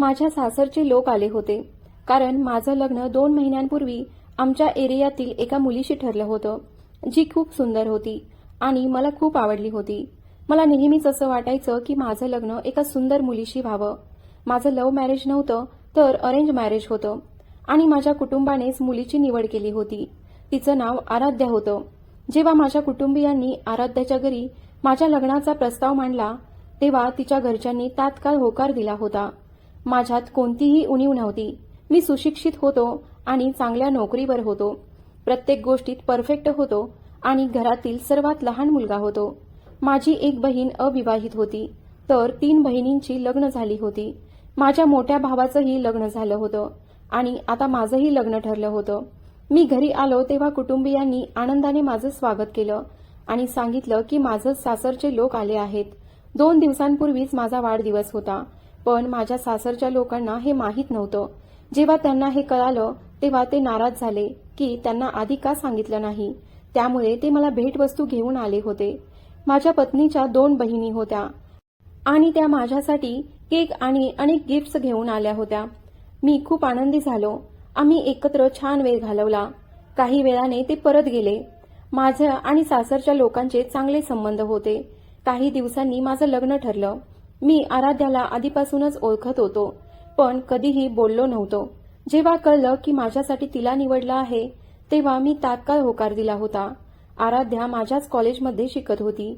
माझ्या सासरचे लोक आले होते. कारण माझं लग्न दोन महिन्यांपूर्वी आमच्या एरियातील एका मुलीशी ठरलं होतं जी खूप सुंदर होती आणि मला खूप आवडली होती. मला नेहमीच असं वाटायचं की माझं लग्न एका सुंदर मुलीशी व्हावं. माझं लव्ह मॅरेज नव्हतं तर अरेंज मॅरेज होतं आणि माझ्या कुटुंबानेच मुलीची निवड केली होती. तिचं नाव आराध्या होतं. जेव्हा माझ्या कुटुंबियांनी आराध्याच्या घरी माझ्या लग्नाचा प्रस्ताव मांडला तेव्हा तिच्या घरच्यांनी तात्काळ होकार दिला होता. माझ्यात कोणतीही उणीव नव्हती. मी सुशिक्षित होतो आणि चांगल्या नोकरीवर होतो. प्रत्येक गोष्टीत परफेक्ट होतो आणि घरातील सर्वात लहान मुलगा होतो. माझी एक बहीण अविवाहित होती. तर तीन बहिणींची लग्न झाली होती. माझ्या मोठ्या भावाचंही लग्न झालं होतं आणि आता माझंही लग्न ठरलं होतं. मी घरी आलो तेव्हा कुटुंबियांनी आनंदाने माझं स्वागत केलं आणि सांगितलं की माझं सासरचे लोक आले आहेत. दोन दिवसांपूर्वीच माझा वाढदिवस होता. पण माझ्या सासरच्या लोकांना हे माहीत नव्हतं. जेव्हा त्यांना हे कळालं तेव्हा ते नाराज झाले की त्यांना आधी का सांगितलं नाही? त्यामुळे ते मला भेटवस्तू घेऊन आले होते. माझ्या पत्नीच्या दोन बहिणी होत्या. आणि त्या माझ्यासाठी केक आणि अनेक गिफ्ट्स घेऊन आल्या होत्या. मी खूप आनंदी झालो. आम्ही एकत्र छान वेळ घालवला. काही वेळाने ते परत गेले. माझ्या आणि सासरच्या लोकांचे चांगले संबंध होते. काही दिवसांनी माझं लग्न ठरलं. मी आराध्याला आधीपासूनच ओळखत होतो पण कधीही बोललो नव्हतो. जेव्हा कळलं की माझ्यासाठी तिला निवडलं आहे तेव्हा मी तात्काळ होकार दिला होता. आराध्या माझ्याच कॉलेजमध्ये शिकत होती.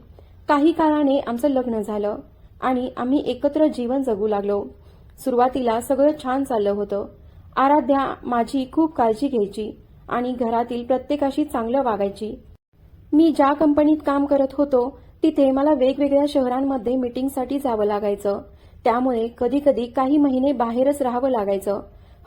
काही काळाने आमचं लग्न झालं आणि आम्ही एकत्र जीवन जगू लागलो. सुरुवातीला सगळं छान चाललं होतं. आराध्या माझी खूप काळजी घ्यायची आणि घरातील प्रत्येकाशी चांगलं वागायची. मी ज्या कंपनीत काम करत होतो तिथे मला वेगवेगळ्या शहरांमध्ये मीटिंगसाठी जावं लागायचं. त्यामुळे कधीकधी काही महिने बाहेरच राहावं लागायचं.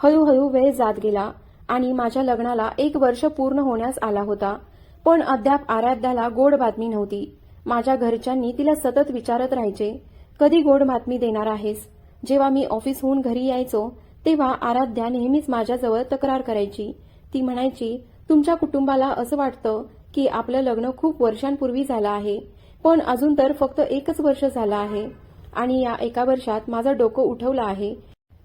हळूहळू वेळ जात गेला आणि माझ्या लग्नाला एक वर्ष पूर्ण होण्यास आला होता. पण अद्याप आराध्याला गोड बातमी नव्हती. माझ्या घरच्यांनी तिला सतत विचारत राहायचे कधी गोड बातमी देणार आहेस? जेव्हा मी ऑफिसहून घरी यायचो तेव्हा आराध्या नेहमीच माझ्याजवळ तक्रार करायची. ती म्हणायची तुमच्या कुटुंबाला असं वाटतं की आपलं लग्न खूप वर्षांपूर्वी झालं आहे. पण अजून तर फक्त एकच वर्ष झालं आहे आणि या एका वर्षात माझं डोकं उठवलं आहे.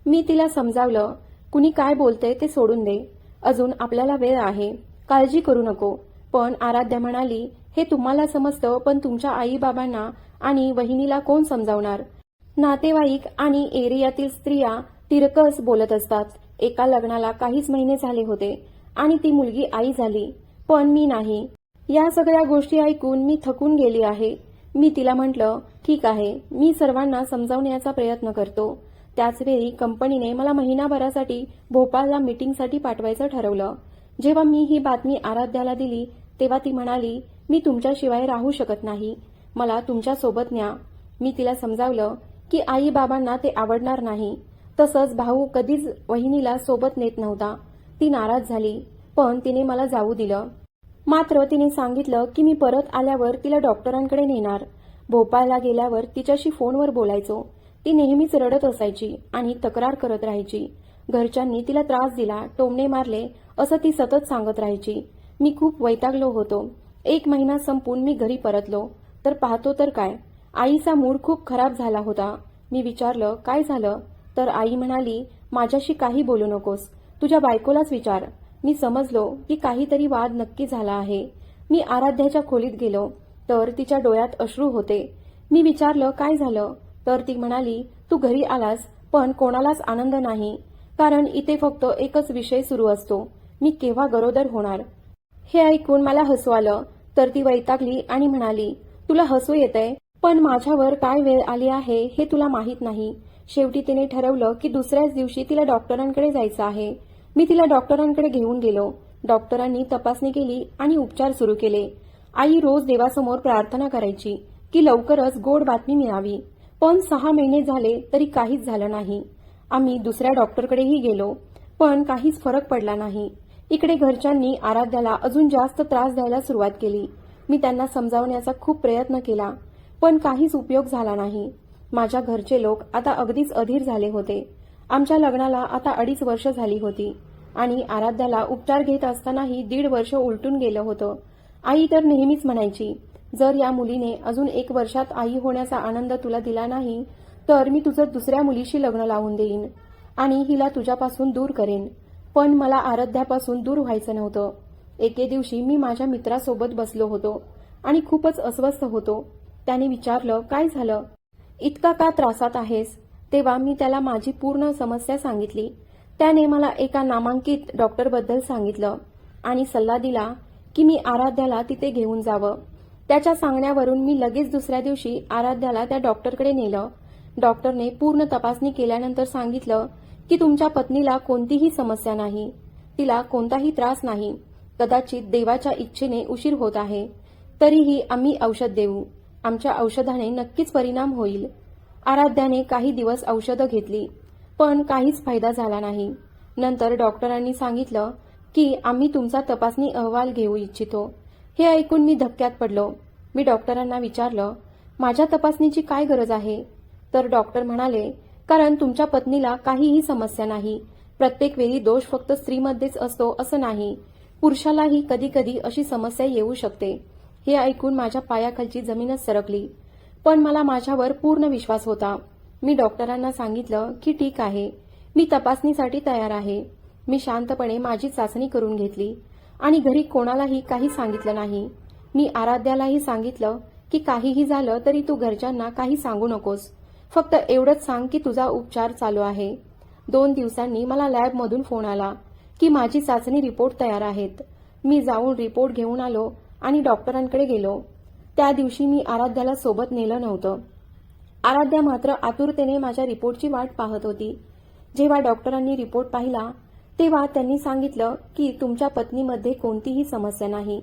मी तिला समजावलं कुणी काय बोलते ते सोडून दे. अजून आपल्याला वेळ आहे. काळजी करू नको. पण आराध्या म्हणाली हे तुम्हाला समजतं पण तुमच्या आईबाबांना आणि वहिनीला कोण समजावणार? नातेवाईक आणि एरियातील स्त्रिया तिरकस बोलत असतात. एका लग्नाला काहीच महिने झाले होते आणि ती मुलगी आई झाली. पण मी नाही. या सगळ्या गोष्टी ऐकून मी थकून गेली आहे. मी तिला म्हटलं ठीक आहे मी सर्वांना समजावण्याचा प्रयत्न करतो. त्याचवेळी कंपनीने मला महिनाभरासाठी भोपाळला मीटिंगसाठी पाठवायचं ठरवलं. जेव्हा मी ही बातमी आराध्याला दिली तेव्हा ती म्हणाली मी तुमच्याशिवाय राहू शकत नाही. मला तुमच्यासोबत न्या. मी तिला समजावलं की आई बाबांना ते आवडणार नाही. तसंच भाऊ कधीच वहिनीला सोबत नेत नव्हता. ती नाराज झाली पण तिने मला जाऊ दिलं. मात्र तिने सांगितलं की मी परत आल्यावर तिला डॉक्टरांकडे नेणार. भोपाळला गेल्यावर तिच्याशी फोनवर बोलायचो. ती नेहमीच रडत असायची आणि तक्रार करत राहायची. घरच्यांनी तिला त्रास दिला टोमणे मारले असं ती सतत सांगत राहायची. मी खूप वैतागलो होतो. एक महिना संपून मी घरी परतलो. तर पाहतो तर काय? आईचा मूड खूप खराब झाला होता. मी विचारलं काय झालं? तर आई म्हणाली माझ्याशी काही बोलू नकोस. तुझ्या बायकोलाच विचार. मी समजलो की काहीतरी वाद नक्की झाला आहे. मी आराध्याच्या खोलीत गेलो तर तिच्या डोळ्यात अश्रू होते. मी विचारलं काय झालं? तर ती म्हणाली तू घरी आलास पण कोणालाच आनंद नाही कारण इथे फक्त एकच विषय सुरू असतो. मी केव्हा गरोदर होणार? हे ऐकून मला हसू आलं. तर ती वैतागली आणि म्हणाली तुला हसू येतंय पण माझ्यावर काय वेळ आली आहे हे तुला माहीत नाही. शेवटी तिने ठरवलं की दुसऱ्याच दिवशी तिला डॉक्टरांकडे जायचं आहे. मी तिला डॉक्टरांकडे घेऊन गेलो. डॉक्टरांनी तपासणी केली आणि उपचार सुरू केले. आई रोज देवासमोर प्रार्थना करायची की लवकरच गोड बातमी मिळावी. पण सहा महिने झाले तरी काहीच झालं नाही. आम्ही दुसऱ्या डॉक्टरकडेही गेलो पण काहीच फरक पडला नाही. इकडे घरच्यांनी आराध्याला अजून जास्त त्रास द्यायला सुरुवात केली. मी त्यांना समजावण्याचा खूप प्रयत्न केला पण काहीच उपयोग झाला नाही. माझ्या घरचे लोक आता अगदीच अधीर झाले होते. आमच्या लग्नाला आता अडीच वर्ष झाली होती. आणि आराध्याला उपचार घेत असतानाही दीड वर्ष उलटून गेलं होतं. आई तर नेहमीच म्हणायची जर या मुलीने अजून एक वर्षात आई होण्याचा आनंद तुला दिला नाही तर मी तुझं दुसऱ्या मुलीशी लग्न लावून देईन आणि हिला तुझ्यापासून दूर करेन. पण मला आराध्यापासून दूर व्हायचं नव्हतं. एके दिवशी मी माझ्या मित्रासोबत बसलो होतो आणि खूपच अस्वस्थ होतो. त्याने विचारलं काय झालं? इतका का त्रासात आहेस? तेव्हा मी त्याला माझी पूर्ण समस्या सांगितली. त्याने मला एका नामांकित डॉक्टरबद्दल सांगितलं आणि सल्ला दिला की मी आराध्याला तिथे घेऊन जावं. त्याच्या सांगण्यावरून मी लगेच दुसऱ्या दिवशी आराध्याला त्या डॉक्टरकडे नेलं. डॉक्टरने पूर्ण तपासणी केल्यानंतर सांगितलं की तुमच्या पत्नीला कोणतीही समस्या नाही. तिला कोणताही त्रास नाही. कदाचित देवाच्या इच्छेने उशीर होत आहे. तरीही आम्ही औषध देऊ. आमच्या औषधाने नक्कीच परिणाम होईल. आराध्याने काही दिवस औषधं घेतली पण काहीच फायदा झाला नाही. नंतर डॉक्टरांनी सांगितलं की आम्ही तुमचा तपासणी अहवाल घेऊ इच्छितो. हे ऐकून मी धक्क्यात पडलो. मी डॉक्टरांना विचारलं माझ्या तपासणीची काय गरज आहे? तर डॉक्टर म्हणाले कारण तुमच्या पत्नीला काहीही समस्या नाही. प्रत्येक वेळी दोष फक्त स्त्रीमध्येच असतो असं नाही. पुरुषालाही कधी कधी अशी समस्या येऊ शकते. हे ऐकून माझ्या पायाखालची जमीनच सरकली. पण मला माझ्यावर पूर्ण विश्वास होता. मी डॉक्टरांना सांगितलं की ठीक आहे. मी तपासणीसाठी तयार आहे. मी शांतपणे माझी चाचणी करून घेतली आणि घरी कोणालाही काही सांगितलं नाही. मी आराध्यालाही सांगितलं की काहीही झालं तरी तू घरच्यांना काही सांगू नकोस. फक्त एवढंच सांग की तुझा उपचार चालू आहे. दोन दिवसांनी मला लॅबमधून फोन आला की माझी चाचणी रिपोर्ट तयार आहेत. मी जाऊन रिपोर्ट घेऊन आलो आणि डॉक्टरांकडे गेलो. त्या दिवशी मी आराध्याला सोबत नेलं नव्हतं. आराध्या मात्र आतुरतेने माझ्या रिपोर्टची वाट पाहत होती. जेव्हा डॉक्टरांनी रिपोर्ट पाहिला तेव्हा त्यांनी सांगितलं की तुमच्या पत्नीमध्ये कोणतीही समस्या नाही.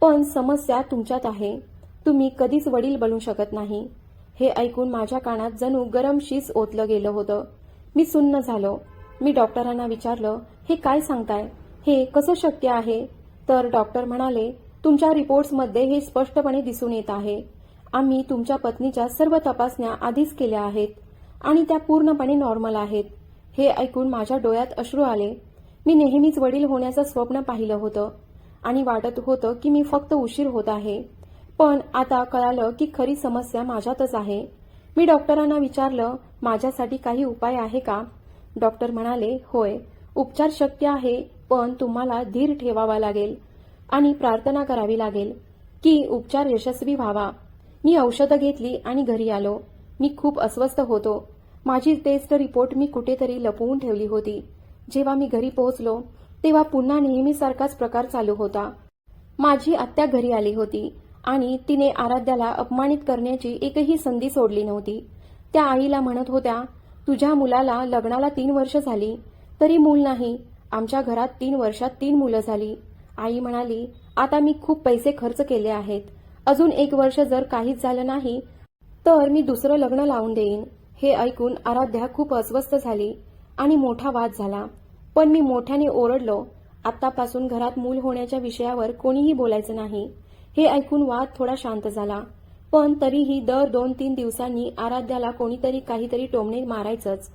पण समस्या तुमच्यात आहे. तुम्ही कधीच वडील बनू शकत नाही. हे ऐकून माझ्या कानात जणू गरम शीस ओतलं गेलं होतं. मी सुन्न झालो. मी डॉक्टरांना विचारलं हे काय सांगताय? हे कसं शक्य आहे? तर डॉक्टर म्हणाले तुमच्या रिपोर्ट्समध्ये हे स्पष्टपणे दिसून येत आहे. आम्ही तुमच्या पत्नीच्या सर्व तपासण्या आधीच केल्या आहेत आणि त्या पूर्णपणे नॉर्मल आहेत. हे ऐकून माझ्या डोळ्यात अश्रू आले. मी नेहमीच वडील होण्याचं स्वप्न पाहिलं होतं आणि वाटत होतं की मी फक्त उशीर होत आहे. पण आता कळालं की खरी समस्या माझ्यातच आहे. मी डॉक्टरांना विचारलं माझ्यासाठी काही उपाय आहे का? डॉक्टर म्हणाले होय उपचार शक्य आहे पण तुम्हाला धीर ठेवावा लागेल. आणि प्रार्थना करावी लागेल की उपचार यशस्वी व्हावा. मी औषधं घेतली आणि घरी आलो. मी खूप अस्वस्थ होतो. माझी टेस्ट रिपोर्ट मी कुठेतरी लपवून ठेवली होती. जेव्हा मी घरी पोहोचलो तेव्हा पुन्हा नेहमीसारखाच प्रकार चालू होता. माझी आत्या घरी आली होती आणि तिने आराध्याला अपमानित करण्याची एकही संधी सोडली नव्हती. त्या आईला म्हणत होत्या तुझ्या मुलाला लग्नाला तीन वर्ष झाली तरी मूल नाही. आमच्या घरात तीन वर्षात तीन मुलं झाली. आई म्हणाली आता मी खूप पैसे खर्च केले आहेत. अजून एक वर्ष जर काहीच झालं नाही तर मी दुसरं लग्न लावून देईन. हे ऐकून आराध्या खूप अस्वस्थ झाली आणि मोठा वाद झाला. पण मी मोठ्याने ओरडलो आत्तापासून घरात मूल होण्याच्या विषयावर कोणीही बोलायचं नाही. हे ऐकून वाद थोडा शांत झाला. पण तरीही दर दोन तीन दिवसांनी आराध्याला कोणीतरी काहीतरी टोमणे मारायचंच.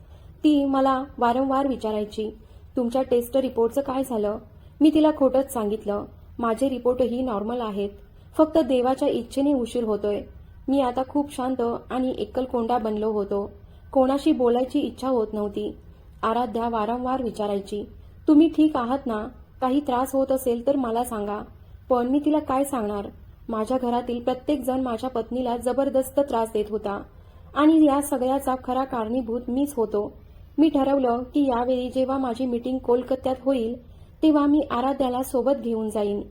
ती मला वारंवार विचारायची तुमच्या टेस्ट रिपोर्टचं काय झालं? मी तिला खोटंच सांगितलं. माझे रिपोर्टही नॉर्मल आहेत. फक्त देवाच्या इच्छेने उशीर होतोय. मी आता खूप शांत आणि एकलकोंडा बनलो होतो. कोणाशी बोलायची इच्छा होत नव्हती. आराध्या वारंवार विचारायची तुम्ही ठीक आहात ना? काही त्रास होत असेल तर मला सांगा. पण मी तिला काय सांगणार? माझ्या घरातील प्रत्येक जण माझ्या पत्नीला जबरदस्त त्रास देत होता. आणि या सगळ्याचा खरा कारणीभूत मीच होतो. मी ठरवलं की यावेळी जेव्हा माझी मीटिंग कोलकात्यात होईल तेव्हा मी आराध्याला सोबत घेऊन जाईन.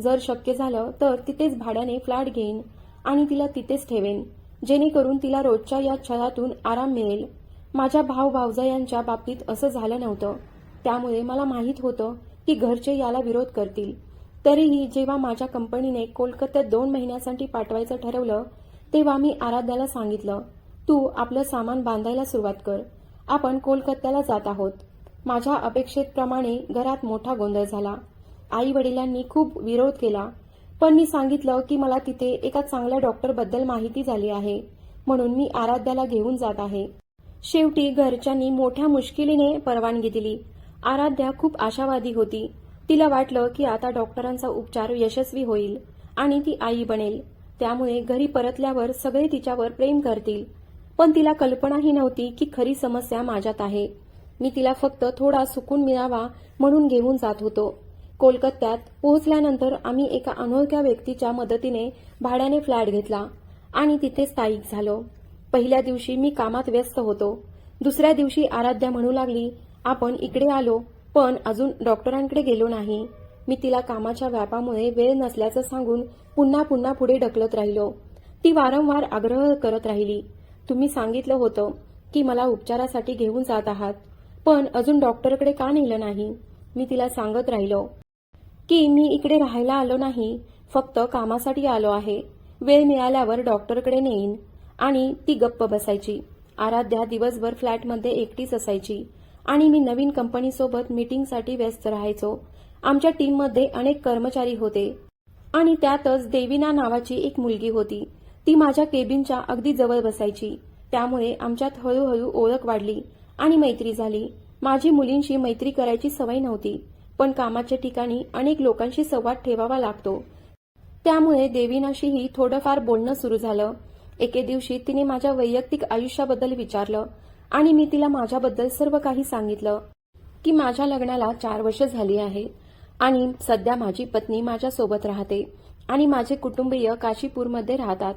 जर शक्य झालं तर तिथेच भाड्याने फ्लॅट घेईन आणि तिला तिथेच ठेवेन जेणेकरून तिला रोजच्या या छळातून आराम मिळेल. माझ्या भाऊ भावजा यांच्या बाबतीत असं झालं नव्हतं. त्यामुळे मला माहीत होतं की घरचे याला विरोध करतील. तरीही जेव्हा माझ्या कंपनीने कोलकात्यात दोन महिन्यासाठी पाठवायचं ठरवलं तेव्हा मी आराध्याला सांगितलं तू आपलं सामान बांधायला सुरुवात कर. आपण कोलकात्याला जात आहोत. माझ्या अपेक्षेप्रमाणे घरात मोठा गोंधळ झाला. आई वडिलांनी खूप विरोध केला पण मी सांगितलं की मला तिथे एका चांगल्या डॉक्टरबद्दल माहिती झाली आहे म्हणून मी आराध्याला घेऊन जात आहे. शेवटी घरच्यांनी मोठ्या मुश्किलीने परवानगी दिली. आराध्या खूप आशावादी होती. तिला वाटलं की आता डॉक्टरांचा उपचार यशस्वी होईल आणि ती आई बनेल. त्यामुळे घरी परतल्यावर सगळे तिच्यावर प्रेम करतील. पण तिला कल्पनाही नव्हती की खरी समस्या माझ्यात आहे. मी तिला फक्त थोडा सुकून मिळावा म्हणून घेऊन जात होतो. कोलकात्यात पोहोचल्यानंतर आम्ही एका अनोळख्या व्यक्तीच्या मदतीने भाड्याने फ्लॅट घेतला आणि तिथे स्थायिक झालो. पहिल्या दिवशी मी कामात व्यस्त होतो. दुसऱ्या दिवशी आराध्या म्हणू लागली आपण इकडे आलो पण अजून डॉक्टरांकडे गेलो नाही. मी तिला कामाच्या व्यापामुळे वेळ नसल्याचं सांगून पुन्हा पुन्हा पुढे ढकलत राहिलो. ती वारंवार आग्रह करत राहिली. तुम्ही सांगितलं होतं की मला उपचारासाठी घेऊन जात आहात. पण अजून डॉक्टरकडे का नेलं नाही? मी तिला सांगत राहिलो की मी इकडे राहायला आलो नाही फक्त कामासाठी आलो आहे. वेळ मिळाल्यावर डॉक्टरकडे नेईन. आणि ती गप्प बसायची. आराध्या दिवसभर फ्लॅटमध्ये एकटीच असायची. आणि मी नवीन कंपनीसोबत मीटिंगसाठी व्यस्त राहायचो. आमच्या टीममध्ये अनेक कर्मचारी होते. आणि त्यातच देविना नावाची एक मुलगी होती. ती माझ्या केबिनच्या अगदी जवळ बसायची. त्यामुळे आमच्यात हळूहळू ओळख वाढली. आणि मैत्री झाली. माझी मुलींशी मैत्री करायची सवय नव्हती पण कामाच्या ठिकाणी अनेक लोकांशी संवाद ठेवावा लागतो. त्यामुळे देवीनाशीही थोडंफार बोलणं सुरू झालं. एके दिवशी तिने माझ्या वैयक्तिक आयुष्याबद्दल विचारलं आणि मी तिला माझ्याबद्दल सर्व काही सांगितलं की माझ्या लग्नाला चार वर्ष झाली आहे आणि सध्या माझी पत्नी माझ्यासोबत राहते आणि माझे कुटुंबीय काशीपूरमध्ये राहतात.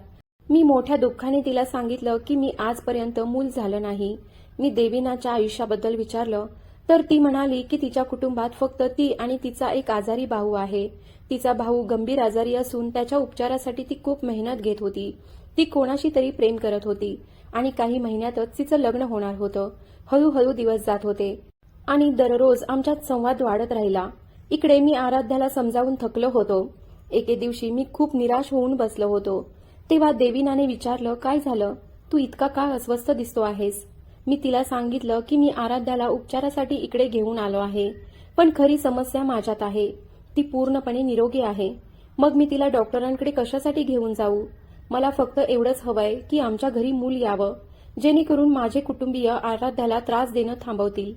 मी मोठ्या दुःखाने तिला सांगितलं की मी आजपर्यंत मूल झालं नाही. मी देवीनाच्या आयुष्याबद्दल विचारलं तर ती म्हणाली की तिच्या कुटुंबात फक्त ती आणि तिचा एक आजारी भाऊ आहे. तिचा भाऊ गंभीर आजारी असून त्याच्या उपचारासाठी ती खूप मेहनत घेत होती. ती कोणाशी तरी प्रेम करत होती आणि काही महिन्यातच तिचं लग्न होणार होतं. हळूहळू दिवस जात होते आणि दररोज आमच्यात संवाद वाढत राहिला. इकडे मी आराध्याला समजावून थकलो होतो. एके दिवशी मी खूप निराश होऊन बसलो होतो. तेव्हा देवीनाने विचारलं काय झालं? तू इतका का अस्वस्थ दिसतो आहेस? मी तिला सांगितलं की मी आराध्याला उपचारासाठी इकडे घेऊन आलो आहे. पण खरी समस्या माझ्यात आहे. ती पूर्णपणे निरोगी आहे. मग मी तिला डॉक्टरांकडे कशासाठी घेऊन जाऊ? मला फक्त एवढंच हवंय की आमच्या घरी मूल यावं जेणेकरून माझे कुटुंबीय आराध्याला त्रास देणं थांबवतील.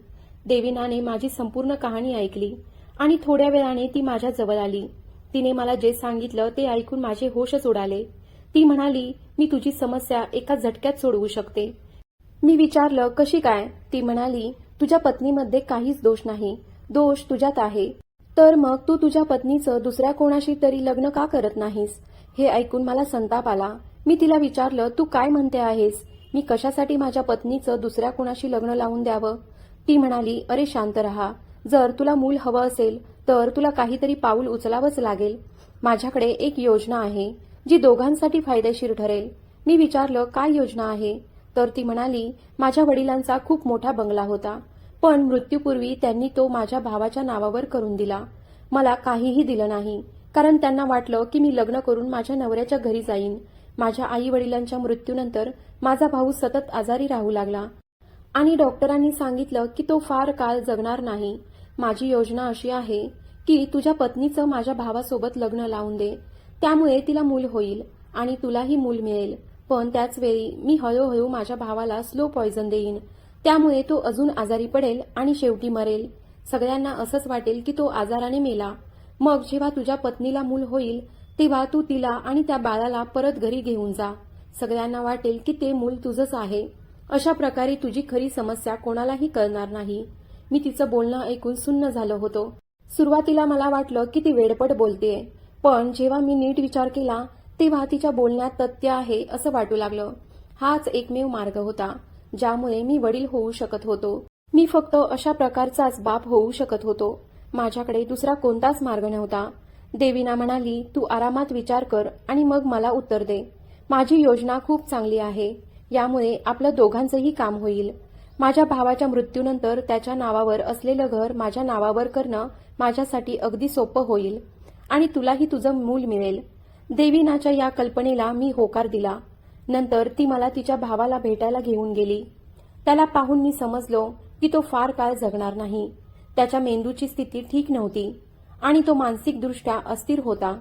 देविनाने माझी संपूर्ण कहाणी ऐकली आणि थोड्या वेळाने ती माझ्या जवळ आली. तिने मला जे सांगितलं ते ऐकून माझे होशच उडाले ती म्हणाली मी तुझी समस्या एका झटक्यात सोडवू शकते. मी विचारलं कशी काय? ती म्हणाली तुझ्या पत्नीमध्ये काहीच दोष नाही. दोष तुझ्यात आहे. तर मग तू तुझ्या पत्नीचं दुसऱ्या कोणाशी तरी लग्न का करत नाहीस? हे ऐकून मला संताप आला. मी तिला विचारलं तू काय म्हणते आहेस? मी कशासाठी माझ्या पत्नीचं दुसऱ्या कोणाशी लग्न लावून द्यावं? ती म्हणाली अरे शांत रहा. जर तुला मूल हवं असेल तर तुला काहीतरी पाऊल उचलावंच लागेल. माझ्याकडे एक योजना आहे जी दोघांसाठी फायदेशीर ठरेल. मी विचारलं काय योजना आहे? तर ती म्हणाली माझ्या वडिलांचा खूप मोठा बंगला होता पण मृत्यूपूर्वी त्यांनी तो माझ्या भावाच्या नावावर करून दिला. मला काहीही दिलं नाही कारण त्यांना वाटलं की मी लग्न करून माझ्या नवऱ्याच्या घरी जाईन. माझ्या आई वडिलांच्या मृत्यूनंतर माझा भाऊ सतत आजारी राहू लागला. आणि डॉक्टरांनी सांगितलं की तो फार काळ जगणार नाही. माझी योजना अशी आहे की तुझ्या पत्नीचं माझ्या भावासोबत लग्न लावून दे. त्यामुळे तिला मूल होईल आणि तुलाही मूल मिळेल. पण त्याच वेळी मी हळूहळू माझ्या भावाला स्लो पॉयझन देईन. त्यामुळे तो अजून आजारी पडेल आणि शेवटी मरेल. सगळ्यांना असंच वाटेल की तो आजाराने मेला. मग जेव्हा तुझ्या पत्नीला मूल होईल तेव्हा तू तिला आणि त्या बाळाला परत घरी घेऊन जा. सगळ्यांना वाटेल की ते मूल तुझंच आहे. अशा प्रकारे तुझी खरी समस्या कोणालाही कळणार नाही. मी तिचं बोलणं ऐकून सुन्न झालं होतं. सुरुवातीला मला वाटलं की ती वेडपट बोलतेय. पण जेव्हा मी नीट विचार केला तेव्हा तिच्या बोलण्यात तथ्य आहे असं वाटू लागलं. हाच एकमेव मार्ग होता ज्यामुळे मी वडील होऊ शकत होतो. मी फक्त अशा प्रकारचाच बाप होऊ शकत होतो. माझ्याकडे दुसरा कोणताच मार्ग नव्हता. देवीना म्हणाली तू आरामात विचार कर आणि मग मला उत्तर दे. माझी योजना खूप चांगली आहे. यामुळे आपलं दोघांचंही काम होईल. माझ्या भावाच्या मृत्यूनंतर त्याच्या नावावर असलेलं घर माझ्या नावावर करणं माझ्यासाठी अगदी सोपं होईल आणि तुलाही तुझं मूल मिळेल. देवीनाच्या या कल्पनेला मी होकार दिला. नंतर ती मला तिच्या भावाला भेटायला घेऊन गेली. त्याला पाहून मी समजलो की तो फार काळ जगणार नाही. त्याच्या मेंदूची स्थिती ठीक नव्हती आणि तो मानसिकदृष्ट्या अस्थिर होता.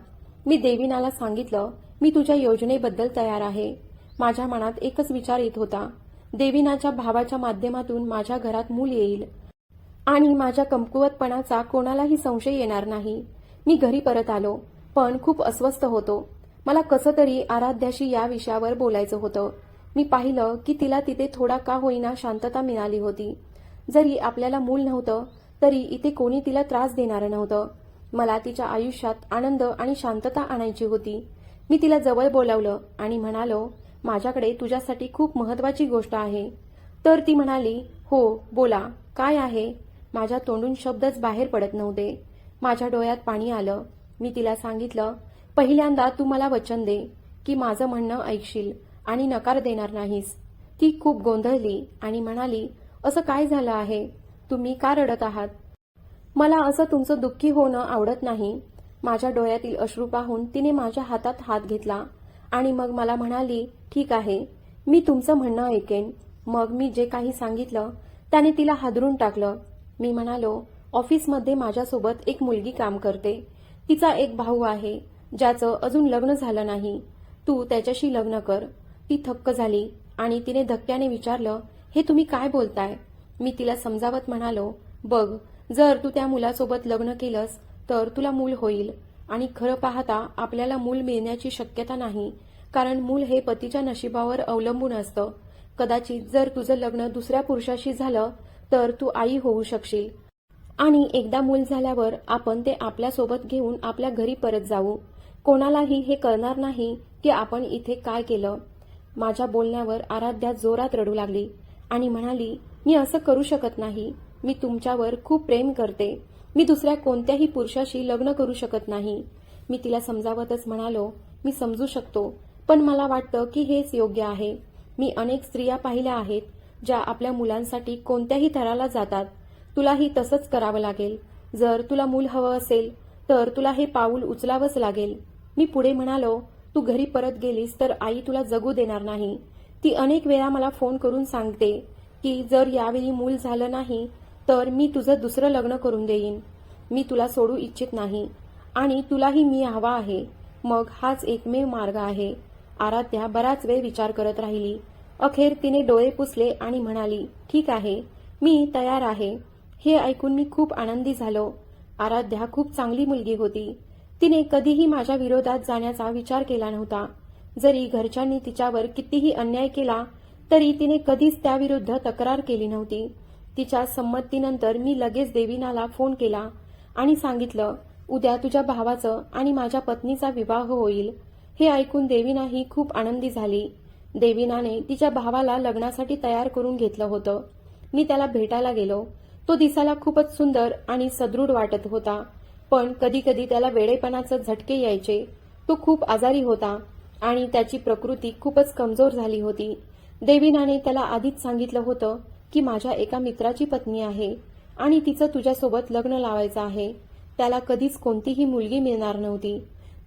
मी देवीनाला सांगितलं मी तुझ्या योजनेबद्दल तयार आहे. माझ्या मनात एकच विचार येत होता. देवीनाच्या भावाच्या माध्यमातून माझ्या घरात मूल येईल आणि माझ्या कमकुवतपणाचा कोणालाही संशय येणार नाही. मी घरी परत आलो. पण खूप अस्वस्थ होतो. मला कसं तरी आराध्याशी या विषयावर बोलायचं होतं. मी पाहिलं की तिला तिथे थोडा का होईना शांतता मिळाली होती. जरी आपल्याला मूल नव्हतं तरी इथे कोणी तिला त्रास देणारं नव्हतं. मला तिच्या आयुष्यात आनंद आणि शांतता आणायची होती. मी तिला जवळ बोलावलं आणि म्हणालो माझ्याकडे तुझ्यासाठी खूप महत्वाची गोष्ट आहे. तर ती म्हणाली हो बोला. काय आहे? माझ्या तोंडून शब्दच बाहेर पडत नव्हते. माझ्या डोळ्यात पाणी आलं. मी तिला सांगितलं पहिल्यांदा तू मला वचन दे की माझं म्हणणं ऐकशील आणि नकार देणार नाहीस. ती खूप गोंधळली आणि म्हणाली असं काय झालं आहे? तुम्ही का रडत आहात? मला असं तुमचं दुःखी होणं आवडत नाही. माझ्या डोळ्यातील अश्रू पाहून तिने माझ्या हातात हात घेतला आणि मग मला म्हणाली ठीक आहे मी तुमचं म्हणणं ऐकेन. मग मी जे काही सांगितलं त्याने तिला हादरून टाकलं. मी म्हणालो ऑफिसमध्ये माझ्यासोबत एक मुलगी काम करते. तिचा एक भाऊ आहे ज्याचं अजून लग्न झालं नाही. तू त्याच्याशी लग्न कर. ती थक्क झाली आणि तिने धक्क्याने विचारलं हे तुम्ही काय बोलताय? मी तिला समजावत म्हणालो बघ जर तू त्या मुलासोबत लग्न केलंस तर तुला मूल होईल. आणि खरं पाहता आपल्याला मूल मिळण्याची शक्यता नाही. कारण मूल हे पतीच्या नशिबावर अवलंबून असतं. कदाचित जर तुझं लग्न दुसऱ्या पुरुषाशी झालं तर तू आई होऊ शकशील. आणि एकदा मूल झाल्यावर आपण ते आपल्यासोबत घेऊन आपल्या घरी परत जाऊ. कोणालाही हे कळणार नाही की आपण इथे काय केलं. माझ्या बोलण्यावर आराध्या जोरात रडू लागली आणि म्हणाली मी असं करू शकत नाही. मी तुमच्यावर खूप प्रेम करते. मी दुसऱ्या कोणत्याही पुरुषाशी लग्न करू शकत नाही. मी तिला समजावतच म्हणालो मी समजू शकतो पण मला वाटतं की हेच योग्य आहे. मी अनेक स्त्रिया पाहिल्या आहेत ज्या आपल्या मुलांसाठी कोणत्याही थराला जातात. तुलाही तसंच करावं लागेल. जर तुला मूल हवं असेल तर तुला हे पाऊल उचलावंच लागेल. मी पुढे म्हणालो तू घरी परत गेलीस तर आई तुला जगू देणार नाही. ती अनेक वेळा मला फोन करून सांगते की जर यावेळी मूल झालं नाही तर मी तुझं दुसरं लग्न करून देईन. मी तुला सोडू इच्छित नाही. आणि तुलाही मी हवा आहे. मग हाच एकमेव मार्ग आहे. आराध्या बराच वेळ विचार करत राहिली. अखेर तिने डोळे पुसले आणि म्हणाली ठीक आहे. मी तयार आहे. हे ऐकून मी खूप आनंदी झालो. आराध्या खूप चांगली मुलगी होती. तिने कधीही माझ्या विरोधात जाण्याचा विचार केला नव्हता. जरी घरच्यांनी तिच्यावर कितीही अन्याय केला तरी तिने कधीच त्याविरुद्ध तक्रार केली नव्हती. तिच्या संमतीनंतर मी लगेच देवीनाला फोन केला आणि सांगितलं उद्या तुझ्या भावाचं आणि माझ्या पत्नीचा विवाह होईल. हे ऐकून देवीनाही खूप आनंदी झाली. देवीनाने तिच्या भावाला लग्नासाठी तयार करून घेतलं होतं. मी त्याला भेटायला गेलो. तो दिसायला खूपच सुंदर आणि सदृढ वाटत होता. पण कधी कधी त्याला वेडेपणाचे झटके यायचे. तो खूप आजारी होता आणि त्याची प्रकृती खूपच कमजोर झाली होती. देवीनाने त्याला आधीच सांगितलं होतं की माझ्या एका मित्राची पत्नी आहे आणि तिचं तुझ्यासोबत लग्न लावायचं आहे. त्याला कधीच कोणतीही मुलगी मिळणार नव्हती.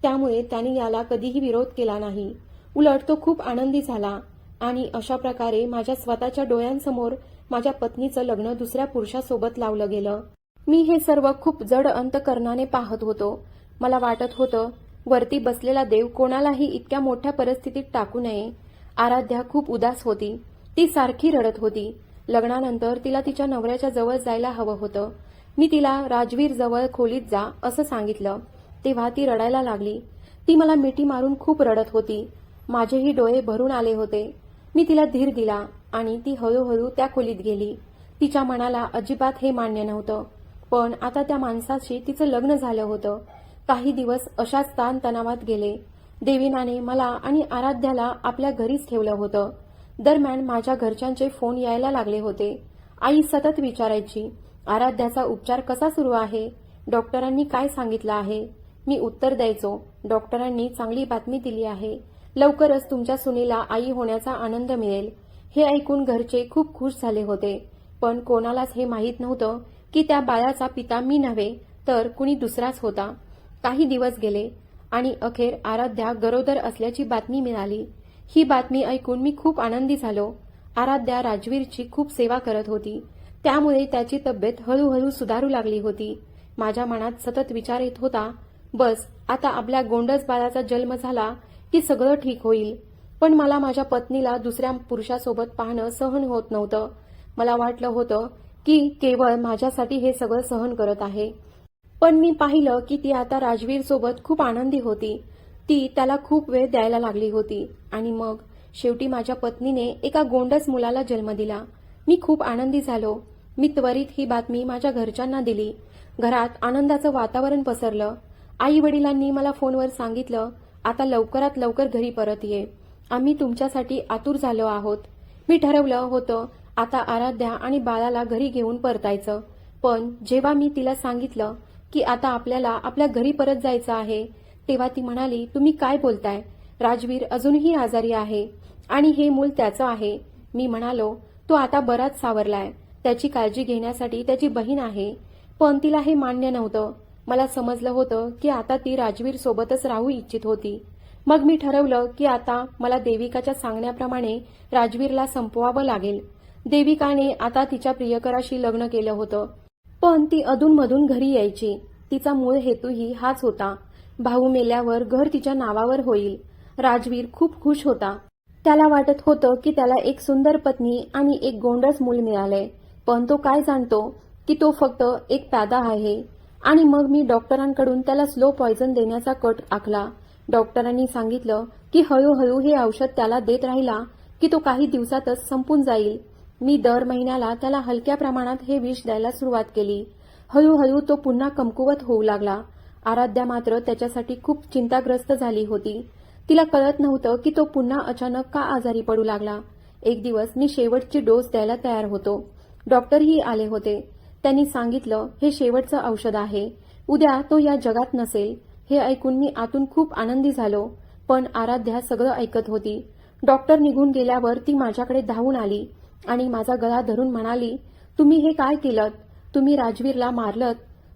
त्यामुळे त्याने याला कधीही विरोध केला नाही. उलट तो खूप आनंदी झाला आणि अशा प्रकारे माझ्या स्वतःच्या डोळ्यांसमोर माझ्या पत्नीचं लग्न दुसऱ्या पुरुषासोबत लावलं गेलं. मी हे सर्व खूप जड अंतकरणाने पाहत होतो. मला वाटत होतं वरती बसलेला देव कोणालाही इतक्या मोठ्या परिस्थितीत टाकू नये. आराध्या खूप उदास होती. ती सारखी रडत होती. लग्नानंतर तिला तिच्या नवऱ्याच्या जवळ जायला हवं होतं. मी तिला राजवीर जवळ खोलीत जा असं सांगितलं. तेव्हा ती रडायला लागली. ती मला मिठी मारून खूप रडत होती. माझेही डोळे भरून आले होते. मी तिला धीर दिला. आणि ती हळूहळू त्या खोलीत गेली. तिच्या मनाला अजिबात हे मान्य नव्हतं. पण आता त्या माणसाशी तिचं लग्न झालं होतं. काही दिवस अशाच ताणतणावात गेले. देवीनाने मला आणि आराध्याला आपल्या घरीच ठेवलं होतं. दरम्यान माझ्या घरच्यांचे फोन यायला लागले होते. आई सतत विचारायची आराध्याचा उपचार कसा सुरू आहे? डॉक्टरांनी काय सांगितलं आहे? मी उत्तर द्यायचो. डॉक्टरांनी चांगली बातमी दिली आहे. लवकरच तुमच्या सुनेला आई होण्याचा आनंद मिळेल. हे ऐकून घरचे खूप खुश झाले होते. पण कोणालाच हे माहीत नव्हतं की त्या बाळाचा पिता मी नव्हे तर कुणी दुसराच होता. काही दिवस गेले आणि अखेर आराध्या गरोदर असल्याची बातमी मिळाली. ही बातमी ऐकून मी खूप आनंदी झालो. आराध्या राजवीरची खूप सेवा करत होती. त्यामुळे त्याची तब्येत हळूहळू सुधारू लागली होती. माझ्या मनात सतत विचार येत होता बस आता आपल्या गोंडस बाळाचा जन्म झाला की सगळं ठीक होईल. पण मला माझ्या पत्नीला दुसऱ्या पुरुषासोबत पाहणं सहन होत नव्हतं. मला वाटलं होतं की केवळ माझ्यासाठी हे सगळं सहन करत आहे. पण मी पाहिलं की ती आता राजवीर सोबत खूप आनंदी होती. ती त्याला खूप वेळ द्यायला लागली होती. आणि मग शेवटी माझ्या पत्नीने एका गोंडस मुलाला जन्म दिला. मी खूप आनंदी झालो. मी त्वरित ही बातमी माझ्या घरच्यांना दिली. घरात आनंदाचं वातावरण पसरलं. आई वडिलांनी मला फोनवर सांगितलं आता लवकरात लवकर घरी परत ये. आम्ही तुमच्यासाठी आतुर झालो आहोत. मी ठरवलं होतं आता आराध्या आणि बाळाला घरी घेऊन परतायचं. पण जेव्हा मी तिला सांगितलं की आता आपल्याला आपल्या घरी परत जायचं आहे तेव्हा ती म्हणाली तुम्ही काय बोलताय? राजवीर अजूनही आजारी आहे आणि हे मूल त्याचं आहे. मी म्हणालो तो आता बराच सावरलाय. त्याची काळजी घेण्यासाठी त्याची बहीण आहे. पण तिला हे मान्य नव्हतं. मला समजलं होतं की आता ती राजवीर सोबतच राहू इच्छित होती. मग मी ठरवलं की आता मला देविकाच्या सांगण्याप्रमाणे राजवीरला संपवावं लागेल. देविकाने आता तिच्या प्रियकराशी लग्न केलं होतं. पण ती अधूनमधून घरी यायची. तिचा मूळ हेतूही हाच होता. भाऊ मेल्यावर घर तिच्या नावावर होईल. राजवीर खूप खुश होता. त्याला वाटत होतं की त्याला एक सुंदर पत्नी आणि एक गोंडस मूल मिळालंय. पण तो काय जाणतो की तो फक्त एक प्यादा आहे. आणि मग मी डॉक्टरांकडून त्याला स्लो पॉयझन देण्याचा कट आखला. डॉक्टरांनी सांगितलं की हळूहळू हे औषध त्याला देत राहिला की तो काही दिवसातच संपून जाईल. मी दर महिन्याला त्याला हलक्या प्रमाणात हे विष द्यायला सुरुवात केली. हळूहळू तो पुन्हा कमकुवत होऊ लागला. आराध्या मात्र त्याच्यासाठी खूप चिंताग्रस्त झाली होती. तिला कळत नव्हतं की तो पुन्हा अचानक का आजारी पडू लागला. एक दिवस मी शेवटची डोस द्यायला तयार होतो. डॉक्टरही आले होते. त्यांनी सांगितलं हे शेवटचं औषध आहे. उद्या तो या जगात नसेल. हे ऐकून मी आतून खूप आनंदी झालो पण आराध्या सगळं ऐकत होती. डॉक्टर निघून गेल्यावर ती माझ्याकडे धावून आली आणि माझा गळा धरून म्हणाली तुम्ही हे काय केलं तुम्ही राजवीरला मारलत?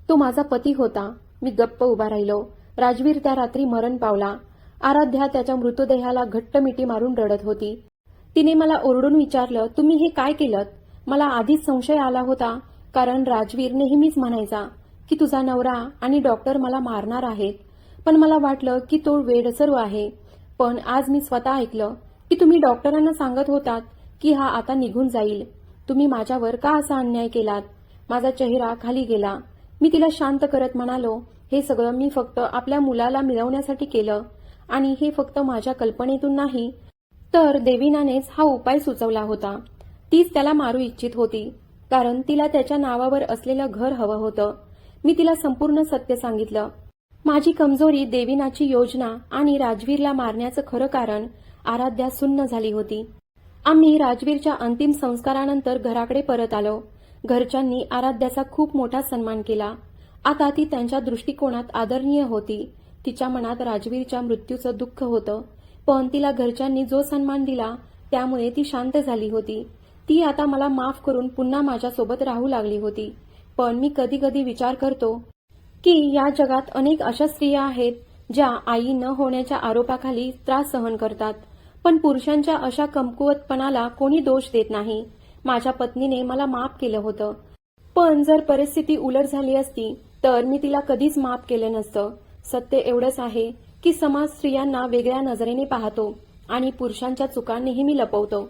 तो माझा पती होता. मी गप्प उभा राहिलो. राजवीर त्या रात्री मरण पावला. आराध्या त्याच्या मृतदेहाला घट्ट मिठी मारून रडत होती. तिने मला ओरडून विचारलं तुम्ही हे काय केलं मला आधीच संशय आला होता कारण राजवीर नेहमीच म्हणायचा. की तुझा नवरा आणि डॉक्टर मला मारणार आहेत. पण मला वाटलं की तो वेडसरू आहे. पण आज मी स्वतः ऐकलं की तुम्ही डॉक्टरांना सांगत होतात की हा आता निघून जाईल. तुम्ही माझ्यावर का असा अन्याय केलात? माझा चेहरा खाली गेला. मी तिला शांत करत म्हणालो हे सगळं मी फक्त आपल्या मुलाला मिळवण्यासाठी केलं. आणि हे फक्त माझ्या कल्पनेतून नाही तर देवीनानेच हा उपाय सुचवला होता. तीच त्याला मारू इच्छित होती कारण तिला त्याच्या नावावर असलेलं घर हवं होतं. मी तिला संपूर्ण सत्य सांगितलं. माझी कमजोरी देवीनाची योजना आणि राजवीरला मारण्याचं खरं कारण आराध्या सुन्न झाली होती. आम्ही राजवीरच्या अंतिम संस्कारानंतर घराकडे परत आलो. घरच्यांनी आराध्याचा खूप मोठा सन्मान केला. आता ती त्यांच्या दृष्टिकोनात आदरणीय होती. तिच्या मनात राजवीरच्या मृत्यूचं दुःख होतं. पण तिला घरच्यांनी जो सन्मान दिला त्यामुळे ती शांत झाली होती. ती आता मला माफ करून पुन्हा माझ्यासोबत राहू लागली होती. पण मी कधी कधी विचार करतो की या जगात अनेक अशा स्त्रिया आहेत ज्या आई न होण्याच्या आरोपाखाली त्रास सहन करतात. पण पुरुषांच्या अशा कमकुवतपणाला कोणी दोष देत नाही. माझ्या पत्नीने मला माफ केलं होतं. पण जर परिस्थिती उलट झाली असती तर मी तिला कधीच माफ केलं नसतं. सत्य एवढंच आहे की समाज स्त्रियांना वेगळ्या नजरेने पाहतो आणि पुरुषांच्या चुका नेहमी लपवतो.